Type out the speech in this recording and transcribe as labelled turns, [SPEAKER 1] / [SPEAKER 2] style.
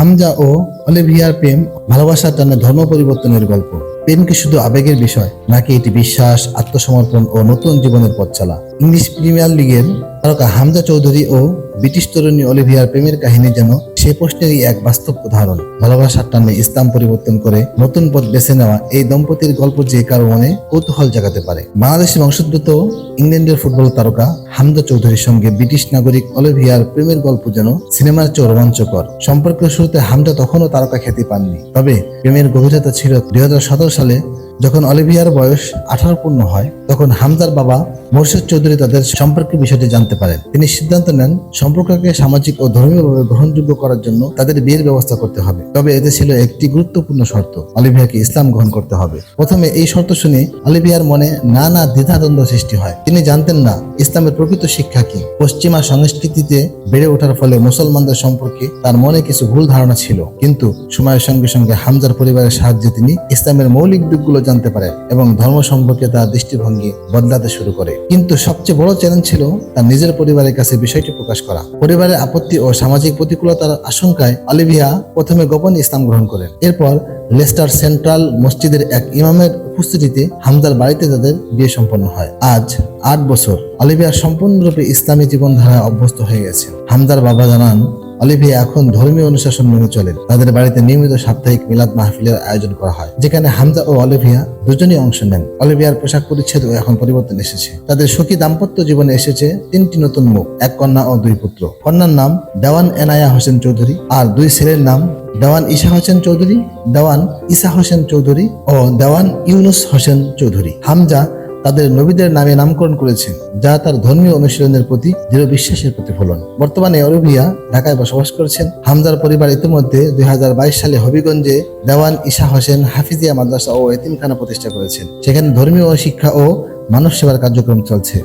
[SPEAKER 1] হামজা ও Olivier প্রেম, ভালোবাসার টানে ধর্ম পরিবর্তনের গল্প। প্রেম কি শুধু আবেগের বিষয়, নাকি এটি বিশ্বাস, আত্মসমর্পণ ও নতুন জীবনের পথ চলা? ইংলিশ প্রিমিয়ার লিগের তারকা হামজা চৌধুরী ও ব্রিটিশ তরুণী অলিভিয়ার প্রেমের কাহিনী যেন সে প্রশ্নেরই এক বাস্তব উদাহরণ। ভালোবাসার টানে ইসলাম পরিবর্তন করে নতুন পথ বেছে নেওয়া এই দম্পতির গল্প যে কারও মনে কৌতূহল জাগাতে পারে। বাংলাদেশি বংশোদ্ভূত, ইংল্যান্ডের ফুটবল তারকা হামজা চৌধুরীর সঙ্গে ব্রিটিশ নাগরিক অলিভিয়ার প্রেমের গল্প যেন সিনেমার চেয়ে রোমাঞ্চকর। সম্পর্কের শুরুতে হামদা তখনও তারকা খ্যাতি পাননি। তবে প্রেমের গভীরতা ছিল দুই হাজার সতেরো সালে যখন অলিভিয়ার বয়স আঠারো পূর্ণ হয়, তখন হামজার বাবা মোর্শেদ চৌধুরী তাদের সম্পর্কের বিষয়টি জানতে পারেন। তিনি সিদ্ধান্ত নেন সম্পর্ককে সামাজিক ও ধর্মীয়ভাবে গ্রহণযোগ্য করার জন্য তাদের বিয়ের ব্যবস্থা করতে হবে। তবে এতে ছিল একটি গুরুত্বপূর্ণ শর্ত, অলিভিয়াকে ইসলাম গ্রহণ করতে হবে। প্রথমে এই শর্ত শুনে অলিভিয়ার মনে নানা দ্বিধাদ্বন্দ্ব সৃষ্টি হয়। তিনি জানতেন না, ইসলামের প্রকৃত শিক্ষা কি। পশ্চিমা সংস্কৃতিতে বেড়ে ওঠার ফলে মুসলমানদের সম্পর্কে তার মনে কিছু ভুল ধারণা ছিল। কিন্তু সময়ের সঙ্গে সঙ্গে হামজার পরিবারের সাহায্যে তিনি ইসলামের মৌলিক দিকগুলো জানতে পারেন এবং ধর্ম সম্পর্কে তার দৃষ্টিভঙ্গি বদলাতে শুরু করে। কিন্তু সবচেয়ে বড় চ্যালেঞ্জ ছিল তার নিজের পরিবারের কাছে বিষয়টি প্রকাশ করা। পরিবারের আপত্তি ও সামাজিক প্রতিকূলতার আশঙ্কায় অলিভিয়া প্রথমে গোপনে ইসলাম গ্রহণ করেন। এরপর লেস্টার সেন্ট্রাল মসজিদের এক ইমামের উপস্থিতিতে হামদার বাড়িতে তাদের বিয়ে সম্পন্ন হয়। আজ আট বছর অলিভিয়া সম্পূর্ণরূপে ইসলামী জীবনধারায় অভ্যস্ত হয়ে গেছে। হামদার বাবা জানান অলিভিয়া এখন ধর্মীয় অনুশাসন মেনে চলেন তাদের বাড়িতে নিয়মিত সাপ্তাহিক মিলাদ মাহফিলের আয়োজন করা হয়, যেখানে হামজা ও অলিভিয়া দুজনেই অংশ নেন। অলিভিয়ার পোশাক পরিচ্ছেদও এখন পরিবর্তন এসেছে। তাদের সুখী দাম্পত্য জীবনে এসেছে তিনটি নতুন মুখ, এক কন্যা ও দুই পুত্র। কন্যার নাম দেওয়ান এনায়া হোসেন চৌধুরী আর দুই ছেলের নাম দেওয়ান ঈশা হোসেন চৌধুরী, দেওয়ান ঈসা হোসেন চৌধুরী ও দেওয়ান ইউনুস হোসেন চৌধুরী। হামজা তাদের নবীদের নামে নামকরণ করেছেন যা তার ধর্মীয় অনুশীলনের প্রতি দৃঢ় বিশ্বাসের প্রতিফলন। বর্তমানে অরুভিয়া ঢাকায় বসবাস করছেন। হামজার পরিবার ইতিমধ্যে দুই হাজার বাইশ সালে হবিগঞ্জে দেওয়ান ঈশা হোসেন হাফিজিয়া মাদ্রাসা ও এতিমখানা প্রতিষ্ঠা করেছেন। সেখানে ধর্মীয় শিক্ষা ও মানব সেবার কার্যক্রম চলছে।